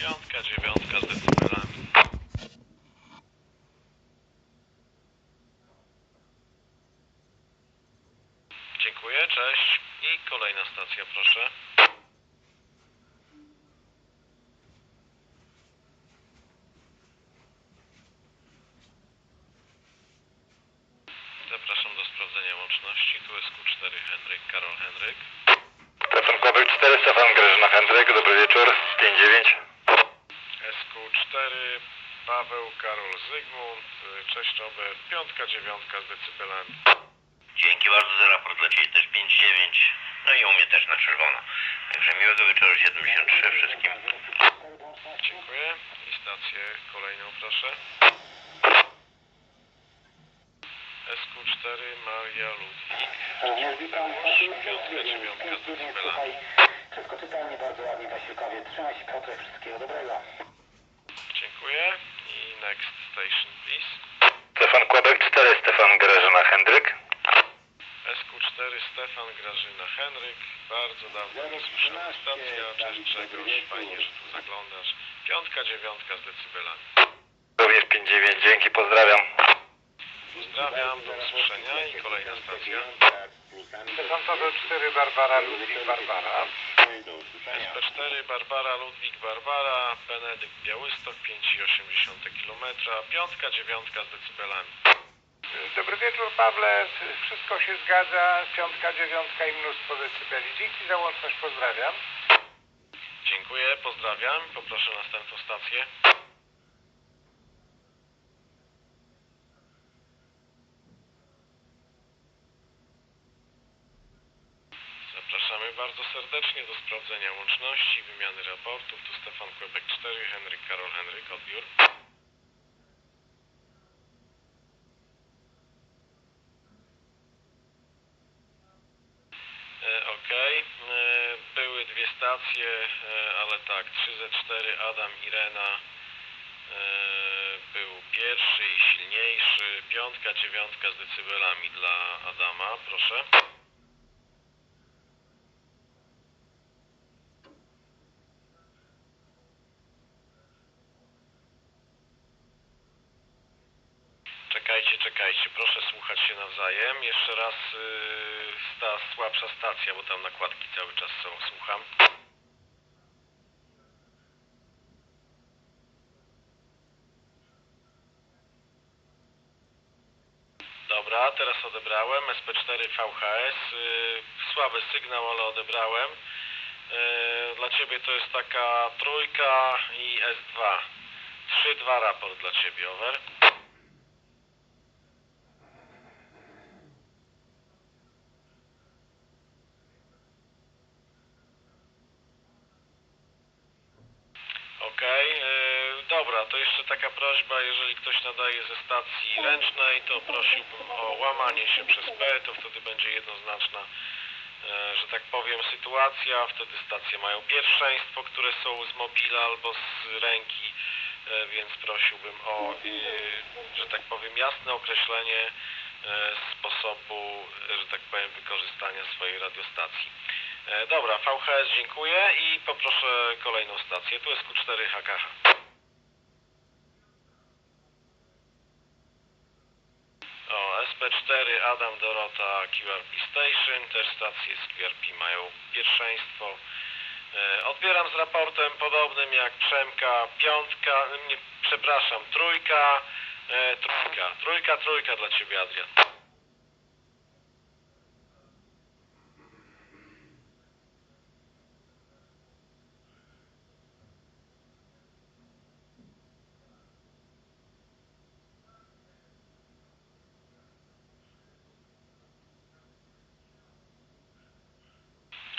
Piątka, dziewiątka z decybelami. Dziękuję, cześć. I kolejna stacja, proszę. Zapraszam do sprawdzenia łączności. Tu jest Q4 Henryk, Karol Henryk. Stefan Kłabek 4, Stefan Grażyna Hendryk, dobry wieczór, 5-9. SQ4, Paweł, Karol, Zygmunt, cześć Robert, piątka, dziewiątka z decybelami. Dzięki bardzo za raport dla Ciebie też 5-9. No i u mnie też na czerwono. Także miłego wieczoru 73 wszystkim. Dziękuję. I stację kolejną proszę. SQ4, Maria, Ludwik. Piątka, dziewiątka z decybelami. Wszystko czytelnie, bardzo ładnie Wasilkowie. Trzymaj się Piotrek, wszystkiego dobrego. Dziękuję. I next station, please. Stefan Kłabek 4, Stefan Grażyna Hendryk. SQ4, Stefan, Henryk. Bardzo dawno nie słyszałem stacja. Cześć Grzegorz, fajnie, że tu zaglądasz. Piątka, dziewiątka z decybelami. Również 5-9, dzięki, pozdrawiam. Pozdrawiam, do usłyszenia i kolejna stacja. Paweł 4, Barbara, Ludwik, Barbara. SP4 Barbara Ludwik Barbara, Benedykt Białystok 5,8 km, piątka, dziewiątka z decybelami. Dobry wieczór Pawle, wszystko się zgadza, piątka, dziewiątka i mnóstwo decybeli. Dzięki za łączność, pozdrawiam. Dziękuję, pozdrawiam, poproszę następną stację. Zapraszamy bardzo serdecznie do sprawdzenia łączności, wymiany raportów. Tu Stefan Kłebek 4, Henryk Karol Henryk, odbiór. E, Okej, E, były dwie e, ale tak, 3Z4 Adam Irena e, był pierwszy i silniejszy, piątka, dziewiątka z decybelami dla Adama, proszę. Czekajcie, czekajcie, proszę słuchać się nawzajem. Jeszcze raz yy, ta słabsza stacja, bo tam nakładki cały czas są, słucham. Dobra, teraz odebrałem. SP4 VHS. Yy, słaby sygnał, ale odebrałem. Yy, dla ciebie to jest taka trójka i S2. 3-2 raport dla ciebie, over. Okej, e, dobra, to jeszcze taka prośba, jeżeli ktoś nadaje ze stacji ręcznej, to prosiłbym o łamanie się przez P, to wtedy będzie jednoznaczna, e, że tak powiem, sytuacja, wtedy stacje mają pierwszeństwo, które są z mobila albo z ręki, e, więc prosiłbym o, e, że tak powiem, jasne określenie sposobu, że tak powiem, wykorzystania swojej radiostacji. Dobra, VHS dziękuję i poproszę kolejną stację. Tu jest Q4 HKH. O, SP4 Adam Dorota QRP Station, też stacje z QRP mają pierwszeństwo. E, Odbieram z raportem podobnym jak Przemka, piątka, nie, przepraszam, trójka, e, trójka, trójka, trójka dla Ciebie Adrian.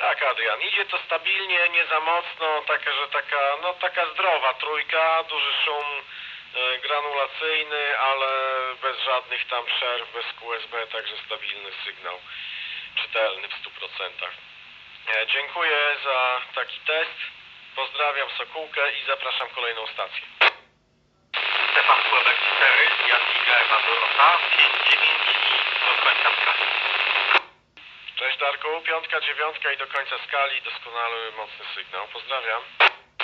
Tak, Adrian, idzie to stabilnie, nie za mocno, taka, że taka, no taka zdrowa trójka, duży szum e, granulacyjny, ale bez żadnych tam przerw, bez QSB, także stabilny sygnał, czytelny w 100%. E, dziękuję za taki test, pozdrawiam Sokółkę i zapraszam kolejną stację. Stefan Kłebek 4, Jadwiga Ewa Dorota 5-9 i do końca. Cześć Darku, piątka, dziewiątka i do końca skali, doskonały, mocny sygnał, pozdrawiam.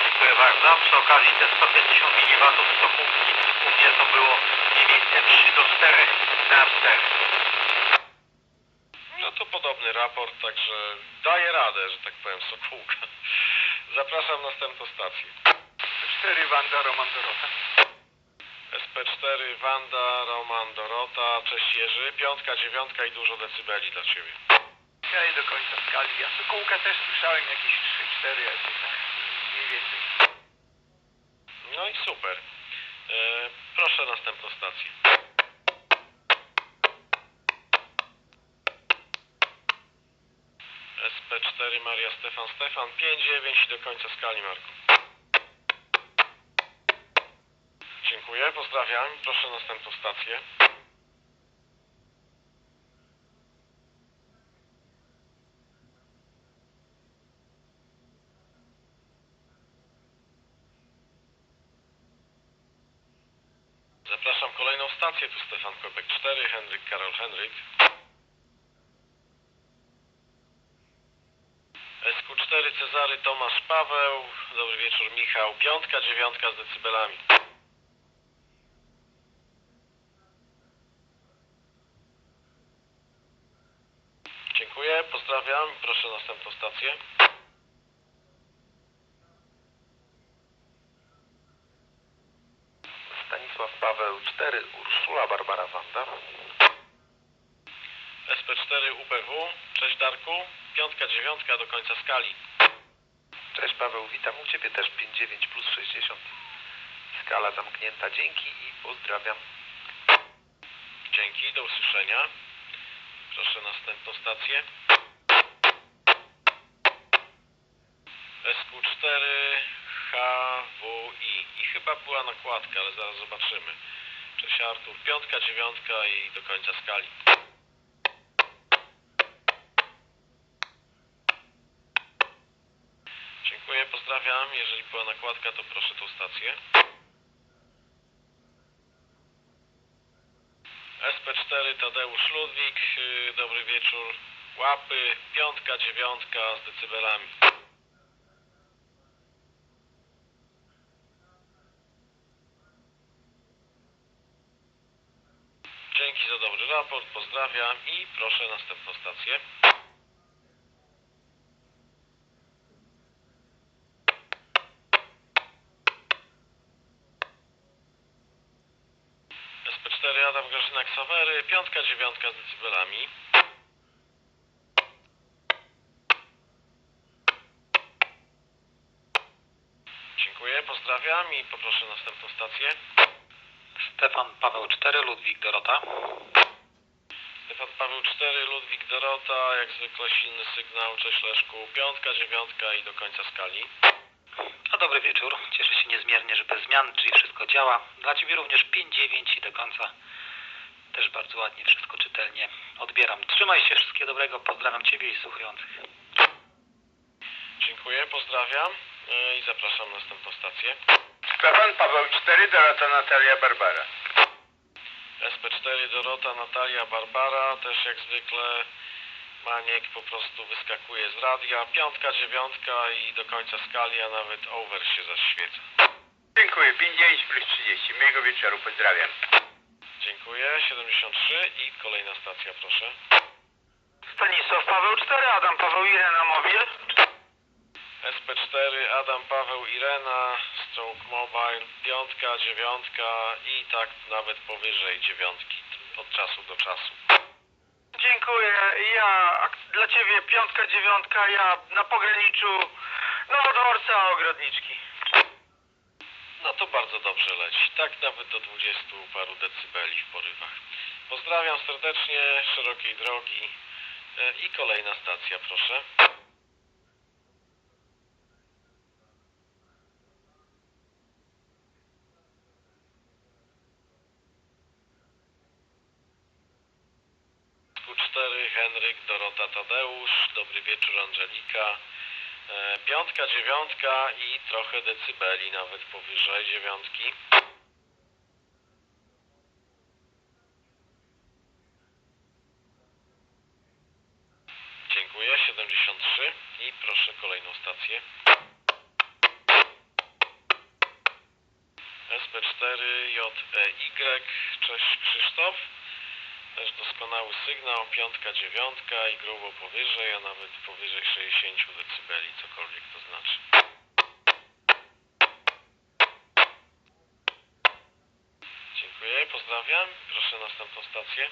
Dziękuję bardzo. Przy okazji te 150 mW stopówki u mnie to było mniej więcej 3 do 4 na 4. No to podobny raport, także daje radę, że tak powiem, Sokółka. Zapraszam na następną stację. 4 Wanda Roman Dorota. SP4, Wanda, Roman, Dorota, cześć Jerzy, piątka, dziewiątka i dużo decybeli dla Ciebie. I do końca skali. Ja Sokółka też słyszałem jakieś 3-4 jakieś tak mniej więcej. No i super. E, proszę następną stację. SP4 Maria Stefan Stefan 59 i do końca skali Marku. Dziękuję, pozdrawiam. Proszę następną stację. Zapraszam kolejną stację, tu Stefan Kopek 4, Henryk Karol Henryk. SQ4 Cezary Tomasz Paweł, dobry wieczór Michał, piątka, dziewiątka z decybelami. Dziękuję, pozdrawiam, proszę następną stację. Stanisław Paweł 4, Urszula Barbara Wanda. SP4 UPW, cześć Darku, piątka, dziewiątka do końca skali. Cześć Paweł, witam u Ciebie też 59 plus 60. Skala zamknięta, dzięki i pozdrawiam. Dzięki, do usłyszenia. Proszę następną stację. SQ4 HWI i chyba była nakładka, ale zaraz zobaczymy. Cześć Artur, piątka, dziewiątka i do końca skali. Dziękuję, pozdrawiam. Jeżeli była nakładka, to proszę tą stację. SP4 Tadeusz Ludwik, yy, dobry wieczór. Łapy, piątka, dziewiątka z decybelami. Dzięki za dobry raport, pozdrawiam i proszę następną stację. SP4 Ksawery, piątka, dziewiątka z decybelami. Dziękuję, pozdrawiam i poproszę następną stację. Stefan Paweł 4, Ludwik Dorota. Stefan Paweł 4, Ludwik Dorota, jak zwykle silny sygnał, cześć Leszku, piątka, dziewiątka i do końca skali. A dobry wieczór, cieszę się niezmiernie, że bez zmian, czyli wszystko działa. Dla Ciebie również 5-9 i do końca też bardzo ładnie, wszystko czytelnie odbieram. Trzymaj się, wszystkiego dobrego, pozdrawiam Ciebie i słuchających. Dziękuję, pozdrawiam yy, i zapraszam na następną stację. Stefan Paweł 4 Dorota Natalia Barbara. SP4 Dorota, Natalia, Barbara, też jak zwykle Maniek po prostu wyskakuje z radia. Piątka, dziewiątka i do końca skali, a nawet over się zaświeca. Dziękuję. 59 plus 30. Miłego wieczoru. Pozdrawiam. Dziękuję, 73 i kolejna stacja proszę. Stanisław Paweł 4 Adam Paweł Irena Mobil. SP4 Adam, Paweł, Irena, Stroke Mobile, piątka, dziewiątka i tak nawet powyżej dziewiątki od czasu do czasu. Dziękuję. Ja dla Ciebie piątka, dziewiątka, ja na pograniczu Nowodworca Ogrodniczki. No to bardzo dobrze leci, tak nawet do 20 paru decybeli w porywach. Pozdrawiam serdecznie, szerokiej drogi E, i kolejna stacja proszę. Q4 Henryk, Dorota Tadeusz, dobry wieczór Angelika. Piątka, dziewiątka i trochę decybeli, nawet powyżej dziewiątki. 69 i grubo powyżej, a nawet powyżej 60 dB, cokolwiek to znaczy. Dziękuję, pozdrawiam. Proszę następną stację.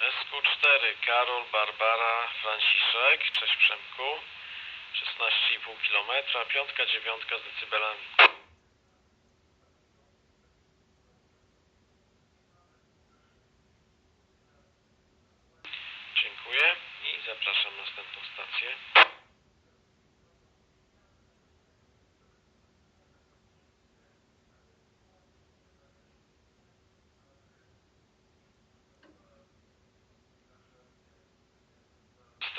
SQ4, Karol, Barbara, Franciszek, cześć Przemku. 16,5 km, piątka, dziewiątka z decybelami.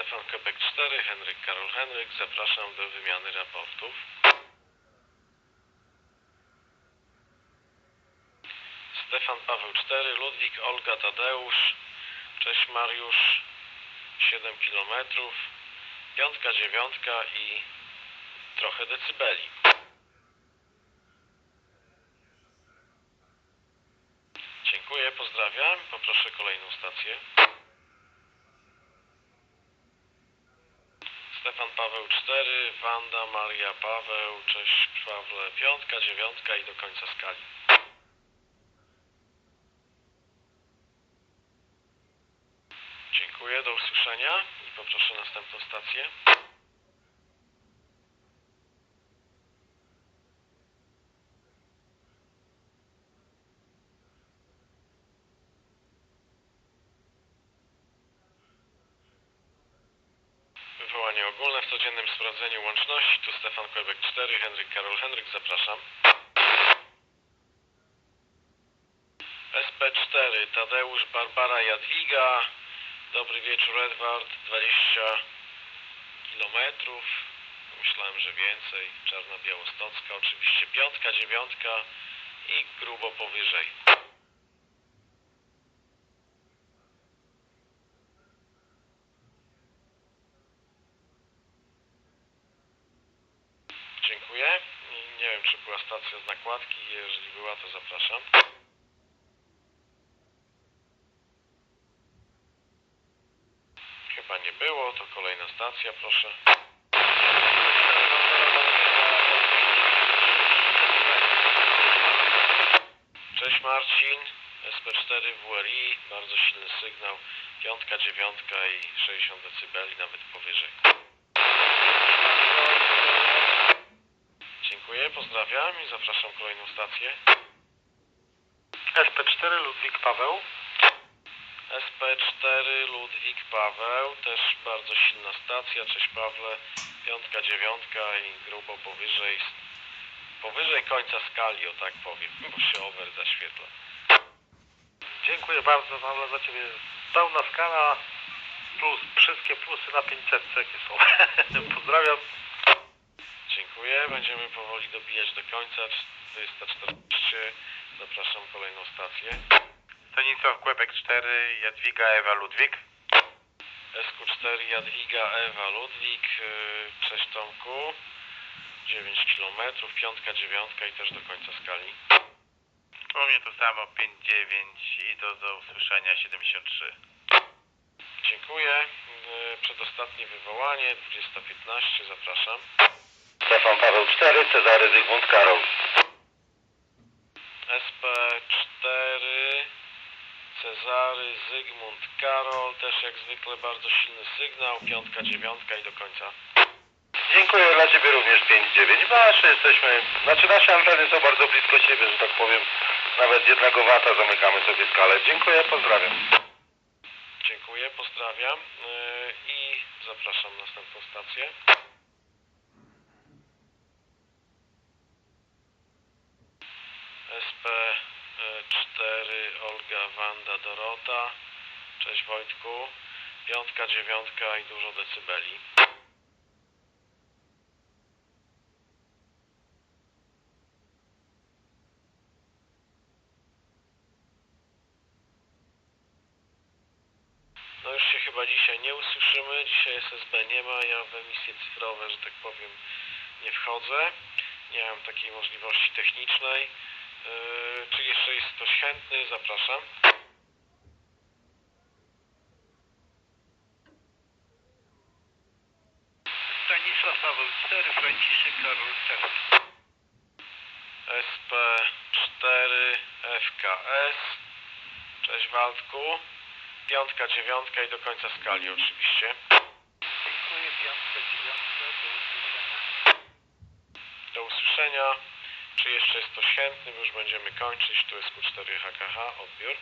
Stefan Kepek 4, Henryk Karol Henryk, zapraszam do wymiany raportów. Stefan Paweł 4, Ludwik, Olga Tadeusz, cześć Mariusz, 7 km, piątka, dziewiątka i trochę decybeli. Dziękuję, pozdrawiam, poproszę kolejną stację. Stefan Paweł 4, Wanda, Maria Paweł, cześć Pawle, piątka, dziewiątka i do końca skali. Dziękuję, do usłyszenia i poproszę następną stację. Wywołanie ogólne w codziennym sprawdzeniu łączności. Tu Stefan Kłebek 4, Henryk Karol Henryk, zapraszam. SP4, Tadeusz Barbara Jadwiga. Dobry wieczór Edward, 20 kilometrów. Myślałem, że więcej. Czarna Białostocka, oczywiście piątka, dziewiątka i grubo powyżej. Dziękuję. Nie- Nie wiem, czy była stacja z nakładki. Jeżeli była, to zapraszam. Chyba nie było. To kolejna stacja, proszę. Cześć Marcin. SP4 WRI. Bardzo silny sygnał. Piątka, dziewiątka i 60 dB, nawet powyżej. Dziękuję, pozdrawiam i zapraszam kolejną stację. SP4 Ludwik Paweł. SP4 Ludwik Paweł, też bardzo silna stacja, cześć Pawle, piątka, dziewiątka i grubo powyżej, powyżej końca skali, o tak powiem, bo się over zaświetla. Dziękuję bardzo Pawle za Ciebie. Pełna skala plus wszystkie plusy na 500 jakie są. Pozdrawiam. Dziękuję, będziemy powoli dobijać do końca, 440, zapraszam kolejną stację. Stanisław Kłebek 4, Jadwiga Ewa Ludwik. SQ4 Jadwiga Ewa Ludwik, yy, cześć Tomku, 9 km, piątka, dziewiątka i też do końca skali. U mnie to samo 5-9 i do, do usłyszenia 73. Dziękuję. Yy, Przedostatnie wywołanie, 20.15, zapraszam. Stefan Paweł 4, Cezary Zygmunt Karol. SP4 Cezary Zygmunt Karol, też jak zwykle bardzo silny sygnał, piątka, dziewiątka i do końca. Dziękuję dla Ciebie również 5-9. Nasze jesteśmy, znaczy nasze anteny są bardzo blisko siebie, że tak powiem. Nawet jednego wata zamykamy sobie skalę. Dziękuję, pozdrawiam. Dziękuję, pozdrawiam yy, i zapraszam na następną stację. SP4 Olga, Wanda, Dorota. Cześć Wojtku. Piątka, dziewiątka i dużo decybeli. No już się chyba dzisiaj nie usłyszymy. Dzisiaj SSB nie ma. Ja w emisje cyfrowe, że tak powiem, nie wchodzę. Nie mam takiej możliwości technicznej. Yy, czy jeszcze jest ktoś chętny? Zapraszam. Stanisław Paweł 4, Franciszek Karol 4. SP4 FKS. Cześć Waldku. Piątka, dziewiątka i do końca skali oczywiście. Dziękuję, piątka, dziewiątka, do usłyszenia. Do usłyszenia. Czy jeszcze jest chętny? Bo już będziemy kończyć. Tu jest Q4 HKH. Odbiór.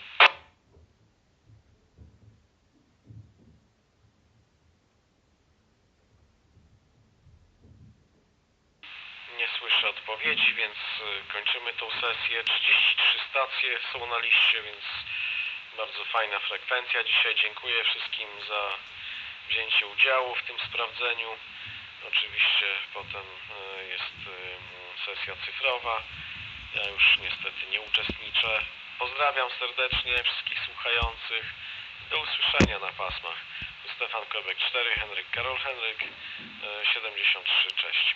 Nie słyszę odpowiedzi, więc y, kończymy tą sesję. 33 stacje są na liście, więc bardzo fajna frekwencja. Dzisiaj dziękuję wszystkim za wzięcie udziału w tym sprawdzeniu. Oczywiście potem y, jest y, sesja cyfrowa. Ja już niestety nie uczestniczę. Pozdrawiam serdecznie wszystkich słuchających. Do usłyszenia na pasmach. Stefan Kobek 4, Henryk Karol Henryk y, 73. Cześć.